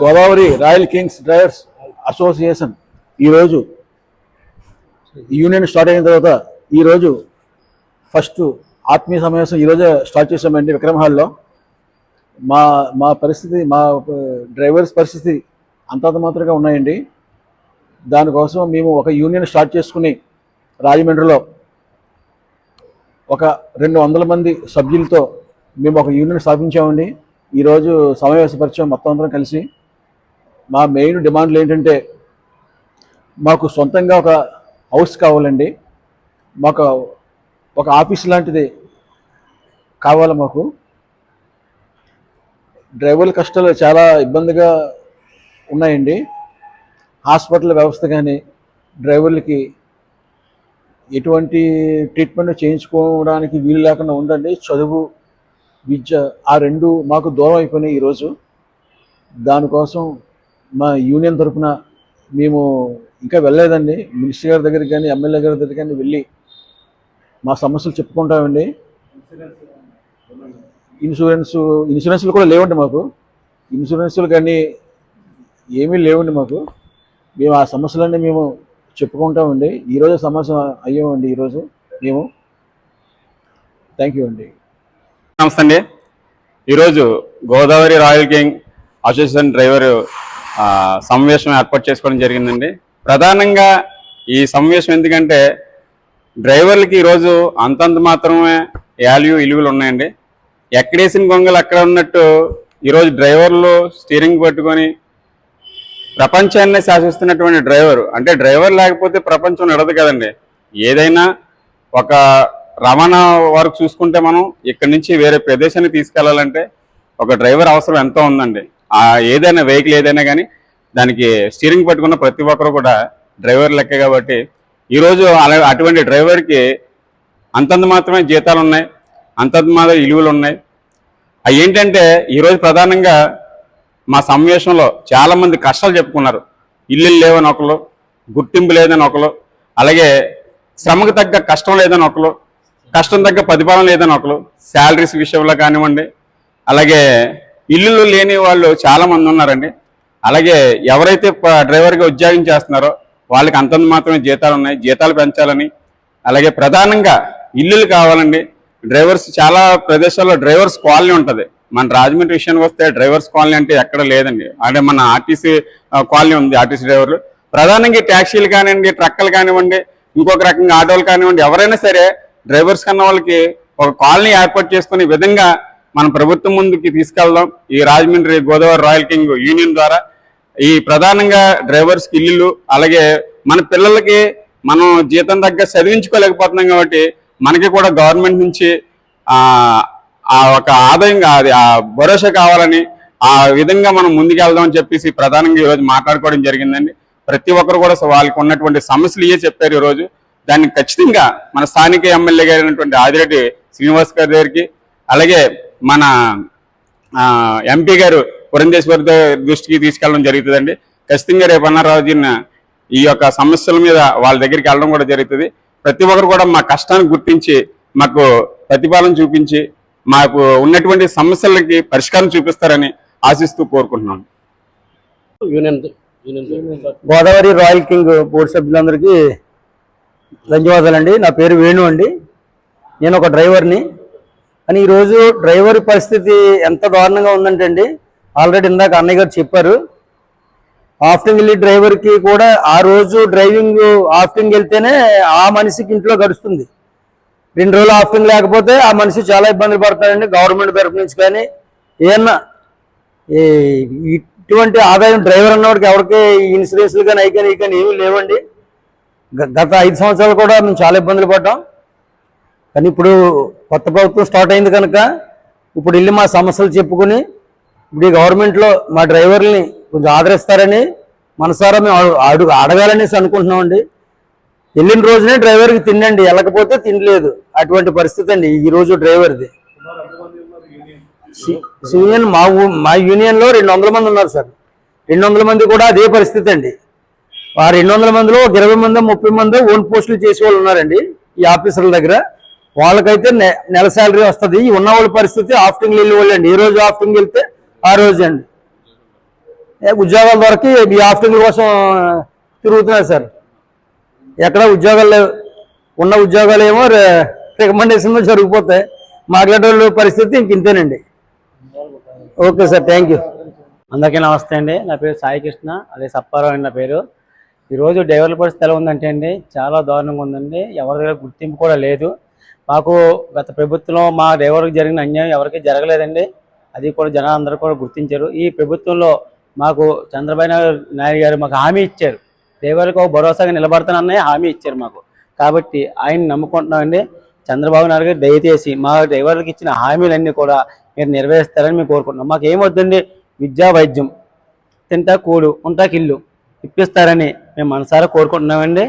Godavari royal kings drivers association ఈరోజు union start అయిన తర్వాత ఈరోజు ఫస్ట్ ఆత్మీయ సమావేశం ఈరోజే స్టార్ట్ చేసామండి విక్రమ్ హాల్లో. మా మా పరిస్థితి మా డ్రైవర్స్ పరిస్థితి అంతంత మాత్రంగా ఉన్నాయండి. దానికోసం మేము ఒక యూనియన్ స్టార్ట్ చేసుకుని రాజమండ్రిలో ఒక రెండు వందల మంది సభ్యులతో మేము ఒక యూనియన్ స్థాపించామండి. ఈరోజు సమావేశపరిచాం మొత్తం అందరం కలిసి. మా మెయిన్ డిమాండ్లు ఏంటంటే మాకు సొంతంగా ఒక హౌస్ కావాలండి. మాకు ఒక ఆఫీస్ లాంటిది కావాలి మాకు. డ్రైవర్ల కష్టాలు చాలా ఇబ్బందిగా ఉన్నాయండి. హాస్పిటల్ వ్యవస్థ కానీ డ్రైవర్లకి ఎటువంటి ట్రీట్మెంట్ చేయించుకోవడానికి వీలు లేకుండా ఉందండి. చదువు విద్య ఆ రెండు మాకు దూరం అయిపోయినాయి ఈరోజు. దానికోసం మా యూనియన్ తరఫున మేము ఇంకా వెళ్ళలేదండి. మినిస్టర్ గారి దగ్గరికి కానీ ఎమ్మెల్యే గారి దగ్గరికి కానీ వెళ్ళి మా సమస్యలు చెప్పుకుంటామండి. ఇన్సూరెన్స్ ఇన్సూరెన్స్లు కూడా లేవండి మాకు. ఇన్సూరెన్స్లు కానీ ఏమీ లేవండి మాకు. మేము ఆ సమస్యలన్నీ మేము చెప్పుకుంటామండి. ఈరోజు సమస్య అయ్యామండి ఈరోజు మేము. థ్యాంక్ యూ అండి. నమస్తే అండి. ఈరోజు Godavari royal king association driver సమావేశం ఏర్పాటు చేసుకోవడం జరిగిందండి. ప్రధానంగా ఈ సమావేశం ఎందుకంటే డ్రైవర్లకి ఈరోజు అంతంత మాత్రమే వాల్యూ ఇలువలు ఉన్నాయండి. ఎక్కడేసిన గొంగలు అక్కడ ఉన్నట్టు ఈరోజు డ్రైవర్లు స్టీరింగ్ పట్టుకొని ప్రపంచాన్ని శాసిస్తున్నటువంటి డ్రైవర్. అంటే డ్రైవర్ లేకపోతే ప్రపంచం నడదు కదండి. ఏదైనా ఒక రవాణా వరకు చూసుకుంటే మనం ఇక్కడి నుంచి వేరే ప్రదేశానికి తీసుకెళ్ళాలంటే ఒక డ్రైవర్ అవసరం ఎంతో ఉందండి. ఏదైనా వెహికల్ ఏదైనా కానీ దానికి స్టీరింగ్ పట్టుకున్న ప్రతి ఒక్కరు కూడా డ్రైవర్ లెక్క కాబట్టి ఈరోజు అలా అటువంటి డ్రైవర్కి అంతంత మాత్రమే జీతాలు ఉన్నాయి అంతంత మాత్రం ఇలువలు ఉన్నాయి. అవి ఏంటంటే ఈరోజు ప్రధానంగా మా సమావేశంలో చాలామంది కష్టాలు చెప్పుకున్నారు. ఇల్లు లేవని ఒకరు గుర్తింపు లేదని ఒకరు అలాగే శ్రమకు తగ్గ కష్టం లేదని ఒకరు కష్టం తగ్గ ప్రతిఫలం లేదని ఒకరు శాలరీస్ విషయంలో కానివ్వండి అలాగే ఇల్లులు లేని వాళ్ళు చాలామంది ఉన్నారండి. అలాగే ఎవరైతే డ్రైవర్గా ఉద్యోగం చేస్తున్నారో వాళ్ళకి అంతంత మాత్రమే జీతాలు ఉన్నాయి. జీతాలు పెంచాలని అలాగే ప్రధానంగా ఇల్లులు కావాలండి. డ్రైవర్స్ చాలా ప్రదేశాల్లో డ్రైవర్స్ కాలనీ ఉంటుంది. మన రాజమండ్రి విషయానికి వస్తే డ్రైవర్స్ కాలనీ అంటే ఎక్కడ లేదండి. అంటే మన ఆర్టీసీ కాలనీ ఉంది ఆర్టీసీ డ్రైవర్లు. ప్రధానంగా ట్యాక్సీలు కానివ్వండి ట్రక్కులు కానివ్వండి ఇంకొక రకంగా ఆటోలు కానివ్వండి ఎవరైనా సరే డ్రైవర్స్ కన్నా వాళ్ళకి ఒక కాలనీ ఏర్పాటు చేసుకునే విధంగా మన ప్రభుత్వం ముందుకి తీసుకెళ్దాం. ఈ Rajahmundry Godavari royal king union ద్వారా ఈ ప్రధానంగా డ్రైవర్స్ ఇల్లులు అలాగే మన పిల్లలకి మనం జీతం తగ్గ చదివించుకోలేకపోతున్నాం కాబట్టి మనకి కూడా గవర్నమెంట్ నుంచి ఆ ఒక ఆదాయం అది ఆ భరోసా కావాలని ఆ విధంగా మనం ముందుకెళ్దాం అని చెప్పేసి ప్రధానంగా ఈరోజు మాట్లాడుకోవడం జరిగిందండి. ప్రతి ఒక్కరు కూడా వాళ్ళకి ఉన్నటువంటి సమస్యలు ఇవే చెప్పారు ఈరోజు దాన్ని ఖచ్చితంగా మన స్థానిక ఎమ్మెల్యే గారైనటువంటి ఆదిరెడ్డి శ్రీనివాస్ గారి దగ్గరికి అలాగే మన ఎంపీ గారు పురంధేశ్వర్ దృష్టికి తీసుకెళ్ళడం జరుగుతుందండి. ఖచ్చితంగా రేపు అన్నారాజున ఈ యొక్క సమస్యల మీద వాళ్ళ దగ్గరికి వెళ్ళడం కూడా జరుగుతుంది. ప్రతి ఒక్కరు కూడా మా కష్టాన్ని గుర్తించి మాకు ప్రతిఫలం చూపించి మాకు ఉన్నటువంటి సమస్యలకి పరిష్కారం చూపిస్తారని ఆశిస్తూ కోరుకుంటున్నాం. Union union Godavari royal king board సభ్యులందరికీ ధన్యవాదాలండి. నా పేరు వేణు అండి. నేను ఒక డ్రైవర్ని. కానీ ఈరోజు డ్రైవర్ పరిస్థితి ఎంత దారుణంగా ఉందంటే అండి ఆల్రెడీ ఇందాక అన్నయ్య గారు చెప్పారు. ఆఫ్టింగ్ వెళ్ళి డ్రైవర్కి కూడా ఆ రోజు డ్రైవింగ్ ఆఫ్టింగ్ వెళ్తేనే ఆ మనిషికి ఇంట్లో గడుస్తుంది. రెండు రోజులు ఆఫ్టింగ్ లేకపోతే ఆ మనిషి చాలా ఇబ్బందులు పడతాడండి గవర్నమెంట్ తరఫు నుంచి కానీ. ఏమన్నా ఈ ఇటువంటి ఆదాయం డ్రైవర్ అన్నవాడికి ఎవరికి ఇన్సూరెన్స్లు కానీ అవి కానీ ఇవి కానీ ఏమీ లేవండి. గత ఐదు సంవత్సరాలు కూడా మేము చాలా ఇబ్బందులు పడ్డాం. కానీ ఇప్పుడు కొత్త ప్రభుత్వం స్టార్ట్ అయింది కనుక ఇప్పుడు వెళ్ళి మా సమస్యలు చెప్పుకుని ఇప్పుడు ఈ గవర్నమెంట్లో మా డ్రైవర్ని కొంచెం ఆదరిస్తారని మనసారా మేము అడుగు అడగాలనేసి అనుకుంటున్నామండి. వెళ్ళిన రోజునే డ్రైవర్కి తినండి వెళ్ళకపోతే తినలేదు. అటువంటి పరిస్థితి అండి ఈ రోజు డ్రైవర్ది. యూనియన్ మా మా యూనియన్లో రెండు వందల మంది ఉన్నారు సార్. రెండు వందల మంది కూడా అదే పరిస్థితి అండి. ఆ రెండు వందల మందిలో ఒక ఇరవై మంది ముప్పై మంది ఓన్ పోస్టులు చేసే వాళ్ళు ఉన్నారండి ఈ ఆఫీసర్ల దగ్గర. వాళ్ళకైతే నె- నెల శాలరీ వస్తుంది. ఉన్న వాళ్ళ పరిస్థితి ఆఫ్టింగ్ వెళ్ళి వాళ్ళు ఈ రోజు ఆఫ్టింగ్ వెళ్తే ఆ రోజు అండి. ఉద్యోగాల దొరికి ఈ ఆఫ్టింగ్ కోసం తిరుగుతున్నారు సార్. ఎక్కడ ఉద్యోగాలు లేవు. ఉన్న ఉద్యోగాలు ఏమో రికమెండేషన్లో జరిగిపోతాయి. మాట్లాడే పరిస్థితి ఇంక ఇంతేనండి. Okay sir. Thank you. అందరికీ నమస్తే అండి. నా పేరు సాయి కృష్ణ. అదే సప్పారావు అండి నా పేరు. ఈరోజు డెవలపర్స్ పరిస్థితి ఎలా ఉందంటే అండి చాలా దారుణంగా ఉందండి. ఎవరి దగ్గర గుర్తింపు కూడా లేదు. మాకు గత ప్రభుత్వంలో మా డ్రైవర్కి జరిగిన అన్యాయం ఎవరికి జరగలేదండి. అది కూడా జనాలు అందరూ కూడా గుర్తించారు. ఈ ప్రభుత్వంలో మాకు చంద్రబాబు నాయుడు నాయుడు గారు మాకు హామీ ఇచ్చారు. డ్రైవర్కి ఒక భరోసాగా నిలబడతానని హామీ ఇచ్చారు మాకు. కాబట్టి ఆయన నమ్ముకుంటున్నామండి. చంద్రబాబు నాయుడు గారు దయచేసి మా డ్రైవర్లకు ఇచ్చిన హామీలన్నీ కూడా మీరు నెరవేరుస్తారని మేము కోరుకుంటున్నాం. మాకు ఏమొద్దండి? విద్యా వైద్యం. తింటా కూడు ఉంటాకి ఇల్లు ఇప్పిస్తారని మేము మనసారా కోరుకుంటున్నామండి.